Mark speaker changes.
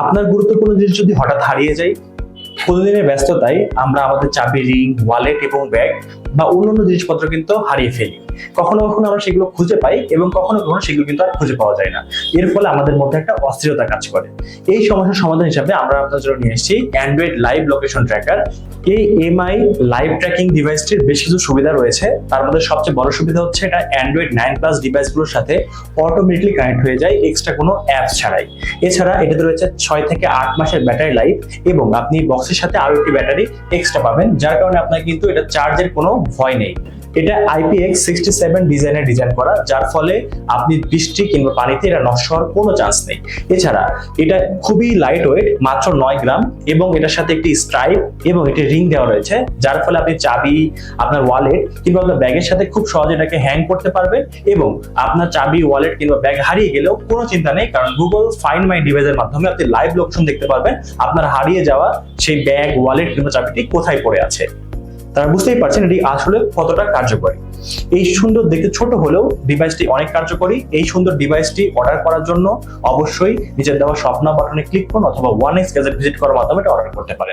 Speaker 1: আপনার গুরুত্বপূর্ণ জিনিস যদি হঠাৎ হারিয়ে যায় প্রতিদিনের ব্যস্ততায় আমরা আমাদের চাবি রিং ওয়ালেট এবং ব্যাগ বা অন্যান্য জিনিসপত্র কিন্তু হারিয়ে ফেলি। কখনো কখনো আমরা সেগুলো খুঁজে পাই এবং কখনো কখনো সেগুলো কিন্তু আর খুঁজে পাওয়া যায় না। এর ফলে আমাদের মধ্যে একটা অস্থিরতা কাজ করে। এই সমস্যার সমাধান হিসাবে আমরা আপনার জন্য নিয়ে এসেছি অ্যান্ড্রয়েড লাইভ লোকেশন ট্র্যাকার এই এমআই লাইভ ট্র্যাকিং ডিভাইসটির বেশ কিছু সুবিধা রয়েছে। তার মধ্যে সবচেয়ে বড় সুবিধা হচ্ছে এটা অ্যান্ড্রয়েড নাইন প্লাস ডিভাইসগুলোর সাথে অটোমেটিকলি কানেক্ট হয়ে যায় এক্সট্রা কোনো অ্যাপ ছাড়াই। এছাড়া এটাতে রয়েছে ছয় থেকে আট মাসের ব্যাটারি লাইফ এবং আপনি বক্সের সাথে আরও একটি ব্যাটারি এক্সট্রা পাবেন, যার কারণে আপনার কিন্তু এটা চার্জের কোনো ভয় নেই। এটা আইপিএক্স সিক্সটি সেভেন ডিজাইনের ডিজাইন করা, যার ফলে আপনি বৃষ্টি কিংবা পানিতে এটা নষ্ট হওয়ার কোনো চান্স নেই। এছাড়া এটা খুবই লাইট ওয়েট মাত্র নয় গ্রাম এবং এটার সাথে একটি স্ট্রাইপ এবং একটি রিং দেওয়া রয়েছে, যার ফলে আপনি চাবি, আপনার ওয়ালেট কিংবা আপনার ব্যাগের সাথে খুব সহজে এটাকে হ্যাং করতে পারবেন এবং আপনার চাবি ওয়ালেট কিংবা ব্যাগ হারিয়ে গেলেও কোনো চিন্তা নেই, কারণ গুগল ফাইন্ড মাই ডিভাইসের মাধ্যমে আপনি লাইভ লোকেশন দেখতে পারবেন, আপনার হারিয়ে যাওয়া সেই ব্যাগ ওয়ালেট কিংবা চাবিটি কোথায় পড়ে আছে। তারা বুঝতেই পারছেন এটি আসলে কতটা কার্যকরী। এই সুন্দর দেখতে ছোট হলেও ডিভাইসটি অনেক কার্যকরী। এই সুন্দর ডিভাইসটি অর্ডার করার জন্য অবশ্যই নিজের দেওয়া স্বপ্ন বাটনে ক্লিক করুন অথবা ওয়ান এক্স গ্যাজেট ভিজিট করার মাধ্যমে অর্ডার করতে পারেন।